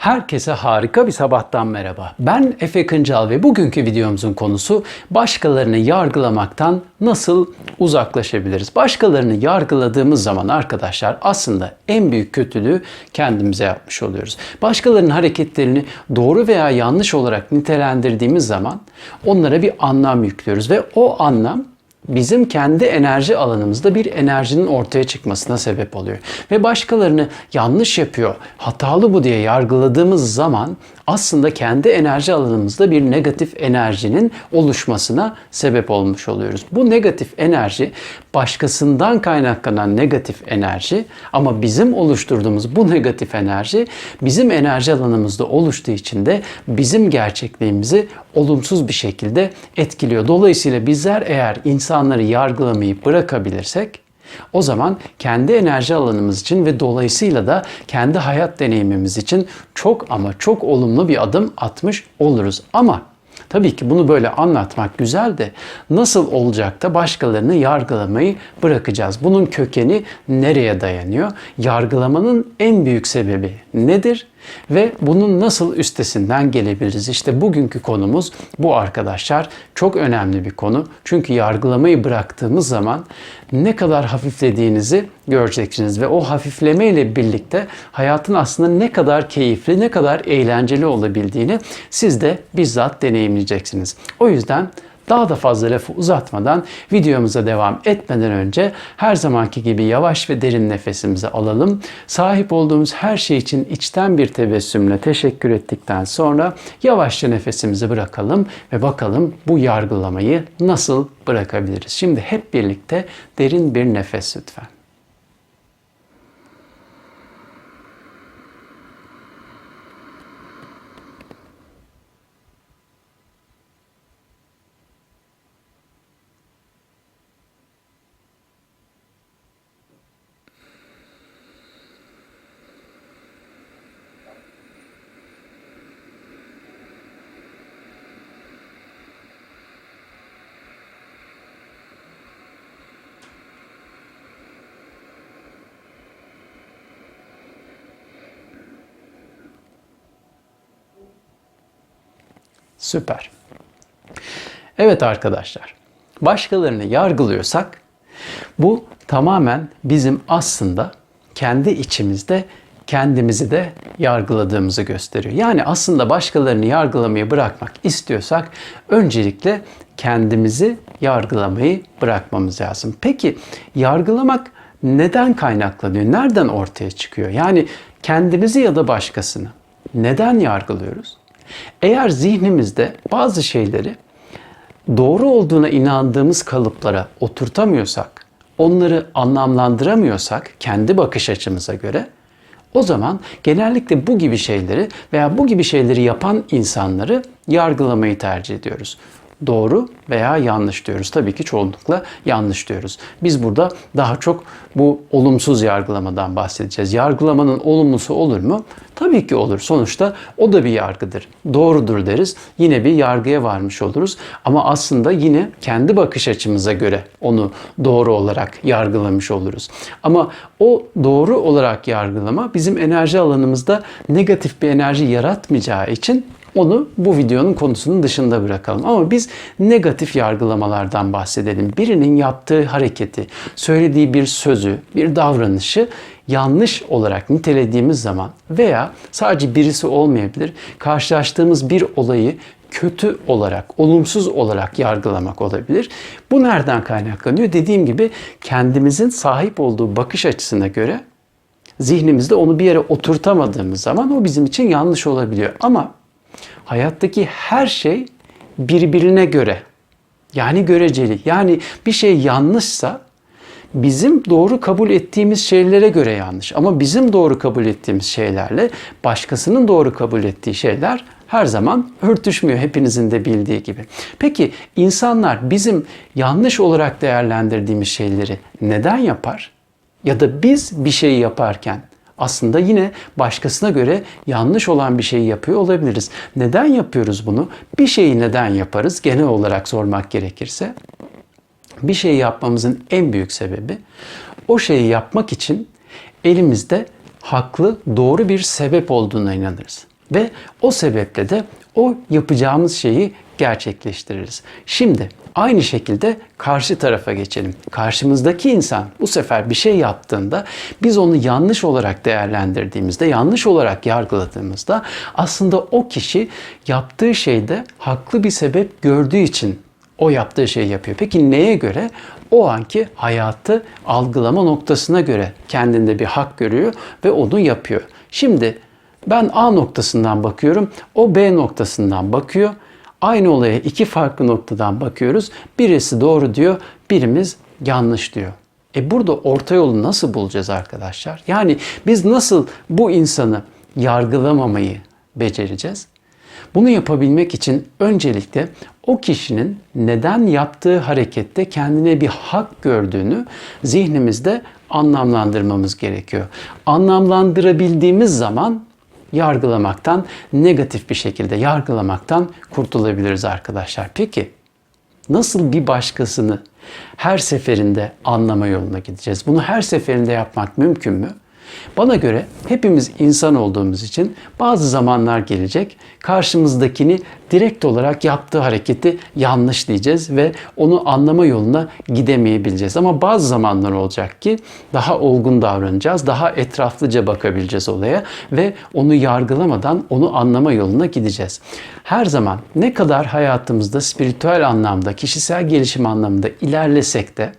Herkese harika bir sabahtan merhaba. Ben Efe Kıncal ve bugünkü videomuzun konusu başkalarını yargılamaktan nasıl uzaklaşabiliriz? Başkalarını yargıladığımız zaman arkadaşlar aslında en büyük kötülüğü kendimize yapmış oluyoruz. Başkalarının hareketlerini doğru veya yanlış olarak nitelendirdiğimiz zaman onlara bir anlam yüklüyoruz ve o anlam bizim kendi enerji alanımızda bir enerjinin ortaya çıkmasına sebep oluyor. Ve başkalarını yanlış yapıyor, hatalı bu diye yargıladığımız zaman aslında kendi enerji alanımızda bir negatif enerjinin oluşmasına sebep olmuş oluyoruz. Bu negatif enerji başkasından kaynaklanan negatif enerji ama bizim oluşturduğumuz bu negatif enerji bizim enerji alanımızda oluştuğu için de bizim gerçekliğimizi olumsuz bir şekilde etkiliyor. Dolayısıyla bizler eğer insanları yargılamayı bırakabilirsek o zaman kendi enerji alanımız için ve dolayısıyla da kendi hayat deneyimimiz için çok ama çok olumlu bir adım atmış oluruz. Ama Tabii ki bunu böyle anlatmak güzel de nasıl olacak da başkalarını yargılamayı bırakacağız? Bunun kökeni nereye dayanıyor? Yargılamanın en büyük sebebi nedir? Ve bunun nasıl üstesinden gelebiliriz? İşte bugünkü konumuz bu arkadaşlar. Çok önemli bir konu. Çünkü yargılamayı bıraktığımız zaman ne kadar hafiflediğinizi göreceksiniz ve o hafifleme ile birlikte hayatın aslında ne kadar keyifli, ne kadar eğlenceli olabildiğini siz de bizzat deneyimleyeceksiniz. O yüzden daha da fazla lafı uzatmadan videomuza devam etmeden önce her zamanki gibi yavaş ve derin nefesimizi alalım. Sahip olduğumuz her şey için içten bir tebessümle teşekkür ettikten sonra yavaşça nefesimizi bırakalım ve bakalım bu yargılamayı nasıl bırakabiliriz. Şimdi hep birlikte derin bir nefes lütfen. Süper. Evet arkadaşlar, başkalarını yargılıyorsak bu tamamen bizim aslında kendi içimizde kendimizi de yargıladığımızı gösteriyor. Yani aslında başkalarını yargılamayı bırakmak istiyorsak öncelikle kendimizi yargılamayı bırakmamız lazım. Peki yargılamak neden kaynaklanıyor? Nereden ortaya çıkıyor? Yani kendimizi ya da başkasını neden yargılıyoruz? Eğer zihnimizde bazı şeyleri doğru olduğuna inandığımız kalıplara oturtamıyorsak, onları anlamlandıramıyorsak kendi bakış açımıza göre o zaman genellikle bu gibi şeyleri veya bu gibi şeyleri yapan insanları yargılamayı tercih ediyoruz doğru veya yanlış diyoruz. Tabii ki çoğunlukla yanlış diyoruz. Biz burada daha çok bu olumsuz yargılamadan bahsedeceğiz. Yargılamanın olumlusu olur mu? Tabii ki olur. Sonuçta o da bir yargıdır. Doğrudur deriz. Yine bir yargıya varmış oluruz. Ama aslında yine kendi bakış açımıza göre onu doğru olarak yargılamış oluruz. Ama o doğru olarak yargılama bizim enerji alanımızda negatif bir enerji yaratmayacağı için onu bu videonun konusunun dışında bırakalım. Ama biz negatif yargılamalardan bahsedelim. Birinin yaptığı hareketi, söylediği bir sözü, bir davranışı yanlış olarak nitelediğimiz zaman veya sadece birisi olmayabilir, karşılaştığımız bir olayı kötü olarak, olumsuz olarak yargılamak olabilir. Bu nereden kaynaklanıyor? Dediğim gibi kendimizin sahip olduğu bakış açısına göre zihnimizde onu bir yere oturtamadığımız zaman o bizim için yanlış olabiliyor. Ama hayattaki her şey birbirine göre yani göreceli. Yani bir şey yanlışsa bizim doğru kabul ettiğimiz şeylere göre yanlış. Ama bizim doğru kabul ettiğimiz şeylerle başkasının doğru kabul ettiği şeyler her zaman örtüşmüyor hepinizin de bildiği gibi. Peki insanlar bizim yanlış olarak değerlendirdiğimiz şeyleri neden yapar? Ya da biz bir şeyi yaparken aslında yine başkasına göre yanlış olan bir şeyi yapıyor olabiliriz. Neden yapıyoruz bunu? Bir şeyi neden yaparız? Genel olarak sormak gerekirse bir şeyi yapmamızın en büyük sebebi o şeyi yapmak için elimizde haklı, doğru bir sebep olduğuna inanırız. Ve o sebeple de o yapacağımız şeyi gerçekleştiririz. Şimdi aynı şekilde karşı tarafa geçelim. Karşımızdaki insan bu sefer bir şey yaptığında biz onu yanlış olarak değerlendirdiğimizde, yanlış olarak yargıladığımızda aslında o kişi yaptığı şeyde haklı bir sebep gördüğü için o yaptığı şeyi yapıyor. Peki neye göre? O anki hayatı algılama noktasına göre kendinde bir hak görüyor ve onu yapıyor. Şimdi ben A noktasından bakıyorum, o B noktasından bakıyor. Aynı olaya iki farklı noktadan bakıyoruz. Birisi doğru diyor, birimiz yanlış diyor. E burada orta yolu nasıl bulacağız arkadaşlar? Yani biz nasıl bu insanı yargılamamayı becereceğiz? Bunu yapabilmek için öncelikle o kişinin neden yaptığı harekette kendine bir hak gördüğünü zihnimizde anlamlandırmamız gerekiyor. Anlamlandırabildiğimiz zaman yargılamaktan, negatif bir şekilde yargılamaktan kurtulabiliriz arkadaşlar. Peki nasıl bir başkasını her seferinde anlama yoluna gideceğiz? Bunu her seferinde yapmak mümkün mü? Bana göre hepimiz insan olduğumuz için bazı zamanlar gelecek karşımızdakini direkt olarak yaptığı hareketi yanlış diyeceğiz ve onu anlama yoluna gidemeyebileceğiz. Ama bazı zamanlar olacak ki daha olgun davranacağız, daha etraflıca bakabileceğiz olaya ve onu yargılamadan onu anlama yoluna gideceğiz. Her zaman ne kadar hayatımızda spiritüel anlamda, kişisel gelişim anlamında ilerlesek de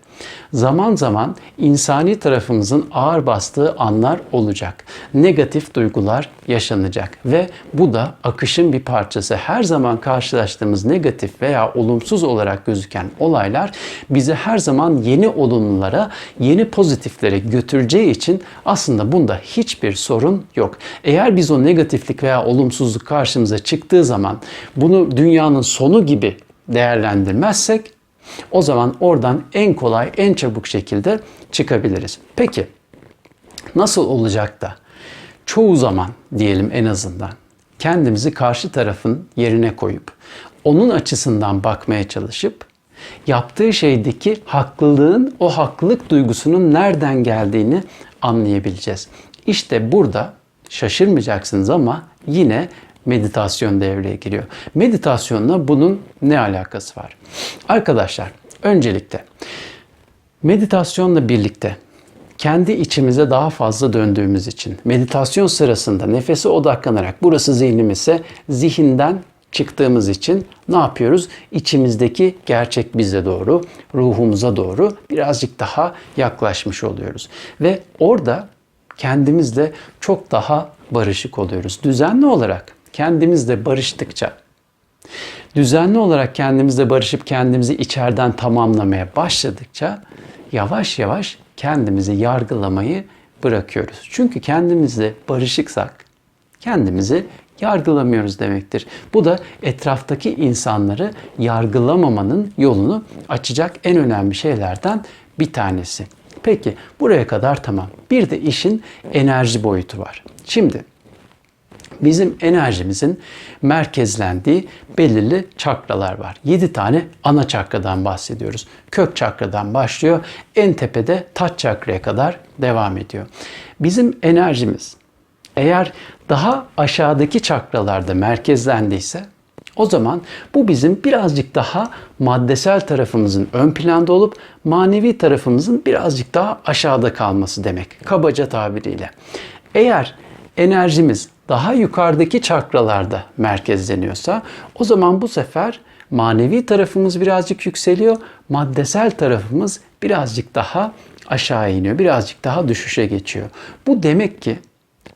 zaman zaman insani tarafımızın ağır bastığı anlar olacak. Negatif duygular yaşanacak ve bu da akışın bir parçası. Her zaman karşılaştığımız negatif veya olumsuz olarak gözüken olaylar bizi her zaman yeni olumlulara, yeni pozitiflere götüreceği için aslında bunda hiçbir sorun yok. Eğer biz o negatiflik veya olumsuzluk karşımıza çıktığı zaman bunu dünyanın sonu gibi değerlendirmezsek o zaman oradan en kolay, en çabuk şekilde çıkabiliriz. Peki nasıl olacak da çoğu zaman diyelim en azından kendimizi karşı tarafın yerine koyup onun açısından bakmaya çalışıp yaptığı şeydeki haklılığın, o haklılık duygusunun nereden geldiğini anlayabileceğiz. İşte burada şaşırmayacaksınız ama yine meditasyon devreye giriyor. Meditasyonla bunun ne alakası var? Arkadaşlar öncelikle meditasyonla birlikte kendi içimize daha fazla döndüğümüz için meditasyon sırasında nefese odaklanarak burası zihnimizse zihinden çıktığımız için ne yapıyoruz? İçimizdeki gerçek bize doğru, ruhumuza doğru birazcık daha yaklaşmış oluyoruz. Ve orada kendimizle çok daha barışık oluyoruz. Düzenli olarak kendimizle barıştıkça, düzenli olarak kendimizle barışıp kendimizi içeriden tamamlamaya başladıkça yavaş yavaş kendimizi yargılamayı bırakıyoruz. Çünkü kendimizle barışıksak kendimizi yargılamıyoruz demektir. Bu da etraftaki insanları yargılamamanın yolunu açacak en önemli şeylerden bir tanesi. Peki buraya kadar tamam. Bir de işin enerji boyutu var. Şimdi bizim enerjimizin merkezlendiği belirli çakralar var. 7 tane ana çakradan bahsediyoruz. Kök çakradan başlıyor, en tepede taç çakraya kadar devam ediyor. Bizim enerjimiz eğer daha aşağıdaki çakralarda merkezlendiyse o zaman bu bizim birazcık daha maddesel tarafımızın ön planda olup manevi tarafımızın birazcık daha aşağıda kalması demek. Kabaca tabiriyle. Eğer enerjimiz daha yukarıdaki çakralarda merkezleniyorsa o zaman bu sefer manevi tarafımız birazcık yükseliyor, maddesel tarafımız birazcık daha aşağı iniyor, birazcık daha düşüşe geçiyor. Bu demek ki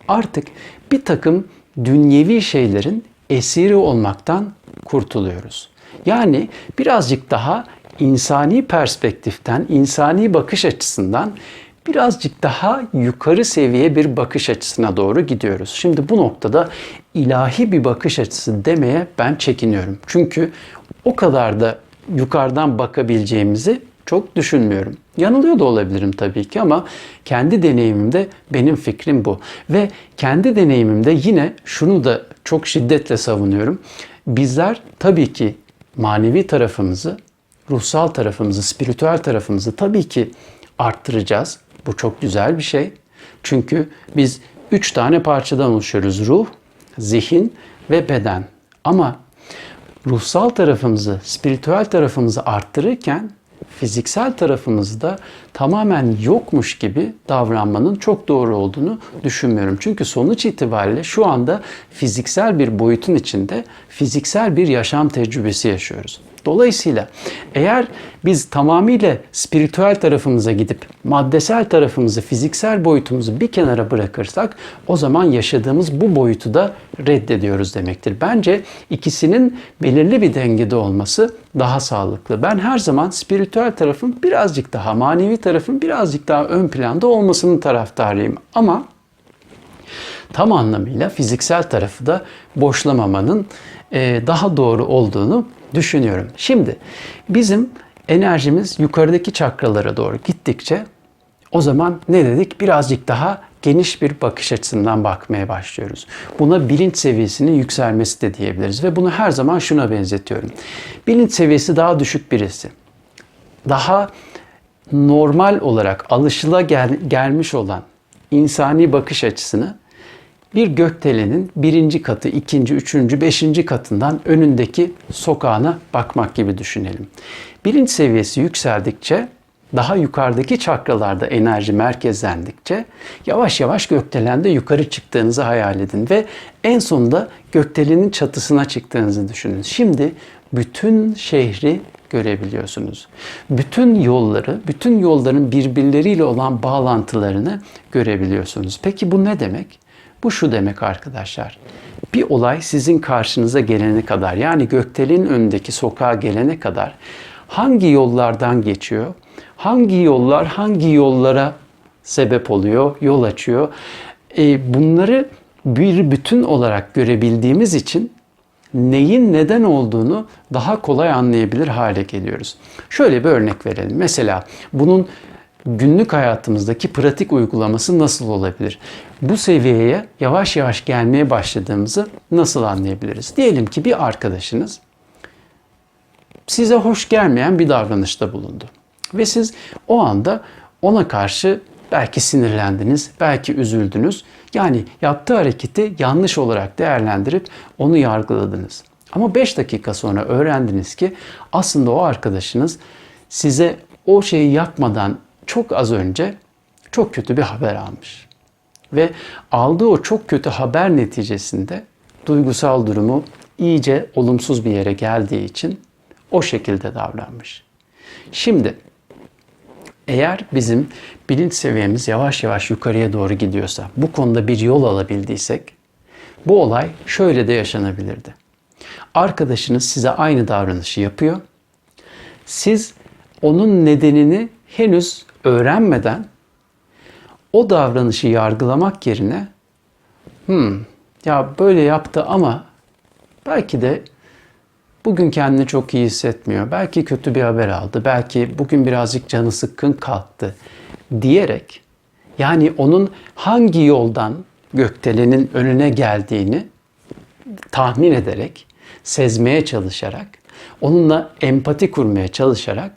artık bir takım dünyevi şeylerin esiri olmaktan kurtuluyoruz. Yani birazcık daha insani perspektiften, insani bakış açısından birazcık daha yukarı seviye bir bakış açısına doğru gidiyoruz. Şimdi bu noktada ilahi bir bakış açısı demeye ben çekiniyorum. Çünkü o kadar da yukarıdan bakabileceğimizi çok düşünmüyorum. Yanılıyor da olabilirim tabii ki ama kendi deneyimimde benim fikrim bu. Ve kendi deneyimimde yine şunu da çok şiddetle savunuyorum. Bizler tabii ki manevi tarafımızı, ruhsal tarafımızı, spiritüel tarafımızı tabii ki arttıracağız. Bu çok güzel bir şey. Çünkü biz üç tane parçadan oluşuyoruz. Ruh, zihin ve beden. Ama ruhsal tarafımızı, spiritüel tarafımızı arttırırken fiziksel tarafımızda tamamen yokmuş gibi davranmanın çok doğru olduğunu düşünmüyorum. Çünkü sonuç itibariyle şu anda fiziksel bir boyutun içinde fiziksel bir yaşam tecrübesi yaşıyoruz. Dolayısıyla eğer biz tamamıyla spiritüel tarafımıza gidip maddesel tarafımızı, fiziksel boyutumuzu bir kenara bırakırsak o zaman yaşadığımız bu boyutu da reddediyoruz demektir. Bence ikisinin belirli bir dengede olması daha sağlıklı. Ben her zaman spiritüel tarafın birazcık daha, manevi tarafın birazcık daha ön planda olmasının taraftarıyım. Ama tam anlamıyla fiziksel tarafı da boşlamamanın daha doğru olduğunu düşünüyorum. Şimdi bizim enerjimiz yukarıdaki çakralara doğru gittikçe o zaman ne dedik? Birazcık daha geniş bir bakış açısından bakmaya başlıyoruz. Buna bilinç seviyesinin yükselmesi de diyebiliriz ve bunu her zaman şuna benzetiyorum. Bilinç seviyesi daha düşük birisi. Daha normal olarak alışıla gel, gelmiş olan insani bakış açısını bir gökdelenin birinci katı, ikinci, üçüncü, beşinci katından önündeki sokağına bakmak gibi düşünelim. Bilinç seviyesi yükseldikçe daha yukarıdaki çakralarda enerji merkezlendikçe yavaş yavaş gökdelende yukarı çıktığınızı hayal edin ve en sonunda gökdelenin çatısına çıktığınızı düşünün. Şimdi bütün şehri görebiliyorsunuz. Bütün yolları, bütün yolların birbirleriyle olan bağlantılarını görebiliyorsunuz. Peki bu ne demek? Bu şu demek arkadaşlar. Bir olay sizin karşınıza gelene kadar yani gökdelenin önündeki sokağa gelene kadar hangi yollardan geçiyor? Hangi yollar hangi yollara sebep oluyor, yol açıyor? E, bunları bir bütün olarak görebildiğimiz için neyin neden olduğunu daha kolay anlayabilir hale geliyoruz. Şöyle bir örnek verelim. Mesela bunun günlük hayatımızdaki pratik uygulaması nasıl olabilir? Bu seviyeye yavaş yavaş gelmeye başladığımızı nasıl anlayabiliriz? Diyelim ki bir arkadaşınız size hoş gelmeyen bir davranışta bulundu. Ve siz o anda ona karşı belki sinirlendiniz, belki üzüldünüz. Yani yaptığı hareketi yanlış olarak değerlendirip onu yargıladınız. Ama 5 dakika sonra öğrendiniz ki aslında o arkadaşınız size o şeyi yapmadan çok az önce çok kötü bir haber almış. Ve aldığı o çok kötü haber neticesinde duygusal durumu iyice olumsuz bir yere geldiği için o şekilde davranmış. Şimdi eğer bizim bilinç seviyemiz yavaş yavaş yukarıya doğru gidiyorsa, bu konuda bir yol alabildiysek, bu olay şöyle de yaşanabilirdi. Arkadaşınız size aynı davranışı yapıyor. Siz onun nedenini henüz öğrenmeden o davranışı yargılamak yerine hmm, ya böyle yaptı ama belki de bugün kendini çok iyi hissetmiyor. Belki kötü bir haber aldı. Belki bugün birazcık canı sıkkın kalktı diyerek yani onun hangi yoldan gökdelenin önüne geldiğini tahmin ederek, sezmeye çalışarak, onunla empati kurmaya çalışarak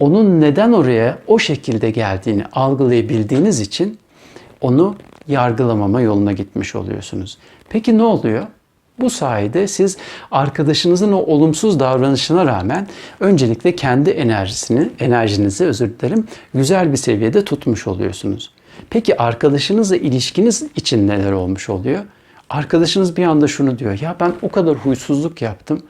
onun neden oraya o şekilde geldiğini algılayabildiğiniz için onu yargılamama yoluna gitmiş oluyorsunuz. Peki ne oluyor? Bu sayede siz arkadaşınızın o olumsuz davranışına rağmen öncelikle kendi enerjisini, enerjinizi özür dilerim, güzel bir seviyede tutmuş oluyorsunuz. Peki arkadaşınızla ilişkiniz için neler olmuş oluyor? Arkadaşınız bir anda şunu diyor. Ya ben o kadar huysuzluk yaptım.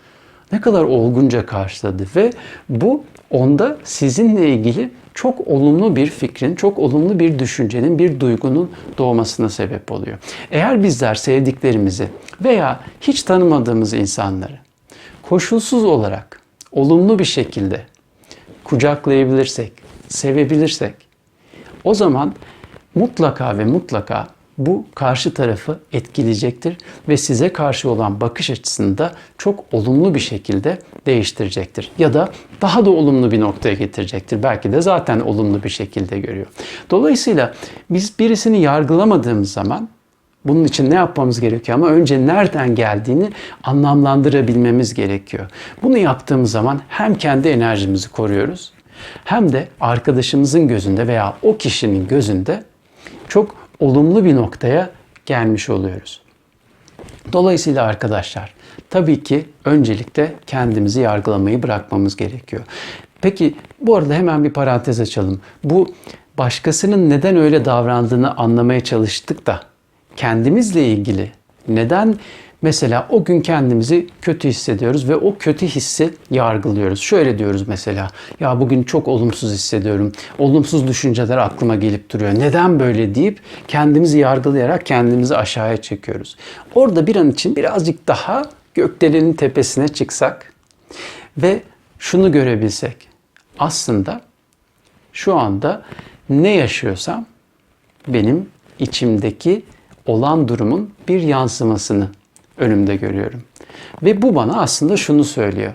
Ne kadar olgunca karşıladı ve bu onda sizinle ilgili çok olumlu bir fikrin, çok olumlu bir düşüncenin, bir duygunun doğmasına sebep oluyor. Eğer bizler sevdiklerimizi veya hiç tanımadığımız insanları koşulsuz olarak olumlu bir şekilde kucaklayabilirsek, sevebilirsek o zaman mutlaka ve mutlaka bu karşı tarafı etkileyecektir ve size karşı olan bakış açısını da çok olumlu bir şekilde değiştirecektir. Ya da daha da olumlu bir noktaya getirecektir. Belki de zaten olumlu bir şekilde görüyor. Dolayısıyla biz birisini yargılamadığımız zaman bunun için ne yapmamız gerekiyor ama önce nereden geldiğini anlamlandırabilmemiz gerekiyor. Bunu yaptığımız zaman hem kendi enerjimizi koruyoruz hem de arkadaşımızın gözünde veya o kişinin gözünde çok olumlu bir noktaya gelmiş oluyoruz. Dolayısıyla arkadaşlar tabii ki öncelikle kendimizi yargılamayı bırakmamız gerekiyor. Peki bu arada hemen bir parantez açalım. Bu başkasının neden öyle davrandığını anlamaya çalıştık da kendimizle ilgili neden mesela o gün kendimizi kötü hissediyoruz ve o kötü hissi yargılıyoruz. Şöyle diyoruz mesela ya bugün çok olumsuz hissediyorum. Olumsuz düşünceler aklıma gelip duruyor. Neden böyle deyip kendimizi yargılayarak kendimizi aşağıya çekiyoruz. Orada bir an için birazcık daha gökdelenin tepesine çıksak ve şunu görebilsek. Aslında şu anda ne yaşıyorsam benim içimdeki olan durumun bir yansımasını önümde görüyorum. Ve bu bana aslında şunu söylüyor.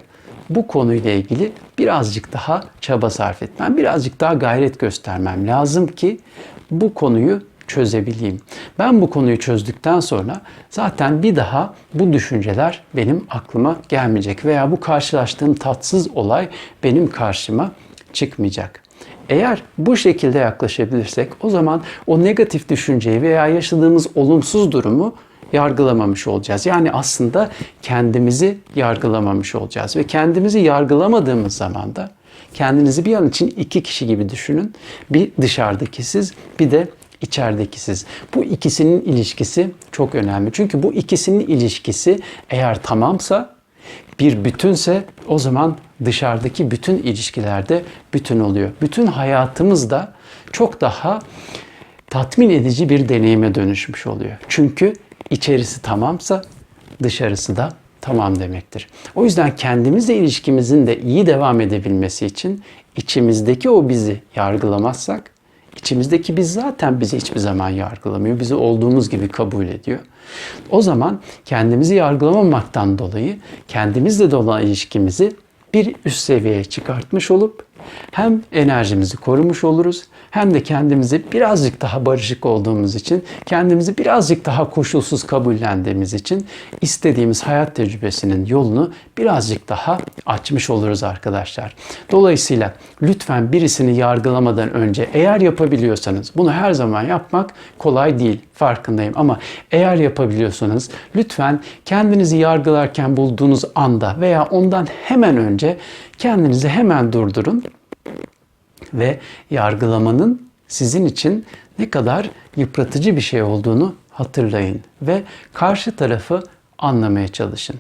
Bu konuyla ilgili birazcık daha çaba sarf etmem, birazcık daha gayret göstermem lazım ki bu konuyu çözebileyim. Ben bu konuyu çözdükten sonra zaten bir daha bu düşünceler benim aklıma gelmeyecek veya bu karşılaştığım tatsız olay benim karşıma çıkmayacak. Eğer bu şekilde yaklaşabilirsek o zaman o negatif düşünceyi veya yaşadığımız olumsuz durumu yargılamamış olacağız. Yani aslında kendimizi yargılamamış olacağız ve kendimizi yargılamadığımız zaman da kendinizi bir an için iki kişi gibi düşünün. Bir dışarıdaki siz, bir de içerideki siz. Bu ikisinin ilişkisi çok önemli. Çünkü bu ikisinin ilişkisi eğer tamamsa bir bütünse o zaman dışarıdaki bütün ilişkilerde bütün oluyor. Bütün hayatımız da çok daha tatmin edici bir deneyime dönüşmüş oluyor. Çünkü içerisi tamamsa dışarısı da tamam demektir. O yüzden kendimizle ilişkimizin de iyi devam edebilmesi için içimizdeki o bizi yargılamazsak İçimizdeki biz zaten bizi hiçbir zaman yargılamıyor. Bizi olduğumuz gibi kabul ediyor. O zaman kendimizi yargılamamaktan dolayı kendimizle olan ilişkimizi bir üst seviyeye çıkartmış olup hem enerjimizi korumuş oluruz hem de kendimizi birazcık daha barışık olduğumuz için, kendimizi birazcık daha koşulsuz kabullendiğimiz için istediğimiz hayat tecrübesinin yolunu birazcık daha açmış oluruz arkadaşlar. Dolayısıyla lütfen birisini yargılamadan önce eğer yapabiliyorsanız bunu her zaman yapmak kolay değil farkındayım ama eğer yapabiliyorsanız lütfen kendinizi yargılarken bulduğunuz anda veya ondan hemen önce kendinizi hemen durdurun ve yargılamanın sizin için ne kadar yıpratıcı bir şey olduğunu hatırlayın ve karşı tarafı anlamaya çalışın.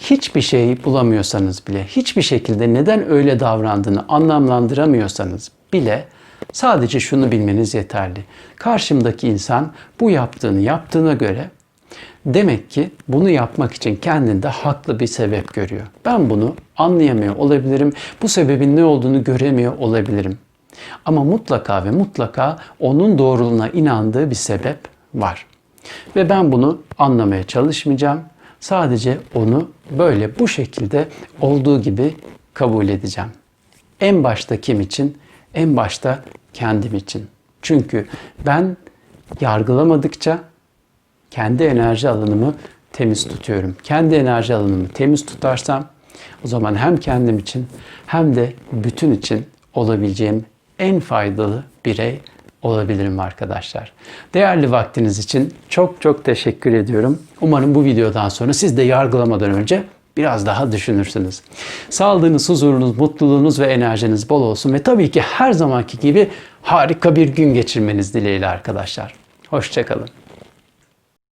Hiçbir şey bulamıyorsanız bile, hiçbir şekilde neden öyle davrandığını anlamlandıramıyorsanız bile sadece şunu bilmeniz yeterli. Karşımdaki insan bu yaptığını yaptığına göre Demek ki bunu yapmak için kendinde haklı bir sebep görüyor. Ben bunu anlayamıyor olabilirim. Bu sebebin ne olduğunu göremiyor olabilirim. Ama mutlaka ve mutlaka onun doğruluğuna inandığı bir sebep var. Ve ben bunu anlamaya çalışmayacağım. Sadece onu böyle bu şekilde olduğu gibi kabul edeceğim. En başta kim için? En başta kendim için. Çünkü ben yargılamadıkça kendi enerji alanımı temiz tutuyorum. Kendi enerji alanımı temiz tutarsam o zaman hem kendim için hem de bütün için olabileceğim en faydalı birey olabilirim arkadaşlar. Değerli vaktiniz için çok çok teşekkür ediyorum. Umarım bu videodan sonra siz de yargılamadan önce biraz daha düşünürsünüz. Sağlığınız, huzurunuz, mutluluğunuz ve enerjiniz bol olsun ve tabii ki her zamanki gibi harika bir gün geçirmeniz dileğiyle arkadaşlar. Hoşçakalın.